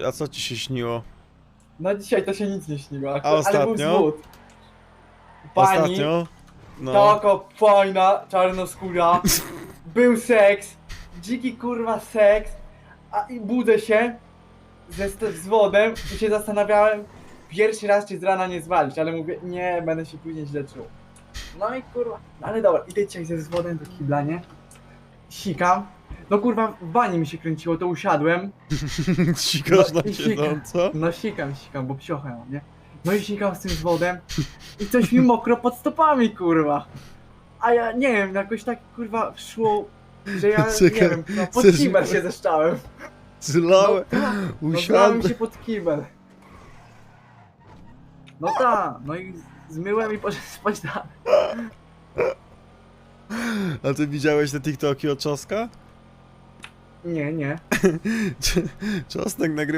ci, a co ci się śniło? No dzisiaj to się nic nie śniło, A ale był ostatnio? zwód. Pani, Ostatnio? No. taka fajna, czarnoskóra, był seks, dziki kurwa seks, a i budzę się ze z, z wodem i się zastanawiałem pierwszy raz czy z rana nie zwalić, ale mówię, nie, będę się później źle czuł. No i kurwa, no ale dobra, idę dzisiaj ze wodem do kibla, nie? Sikam. No kurwa, w bani mi się kręciło, to usiadłem. Sikasz No na i sika. siedząco? No sikam, sikam, bo psiochę mam, nie? No i sikam z tym wodem i coś mi mokro pod stopami, kurwa. A ja nie wiem, jakoś tak kurwa szło, że ja Czekaj, nie wiem, no, pod chcesz- kibel się zeszczałem. Zlałem, No zlałem usiadłem. się pod kibel. No tak, no i zmyłem i poszedłem spać dalej. A ty widziałeś te TikToki od Czoska? Nie, nie. Czosnek nagrywa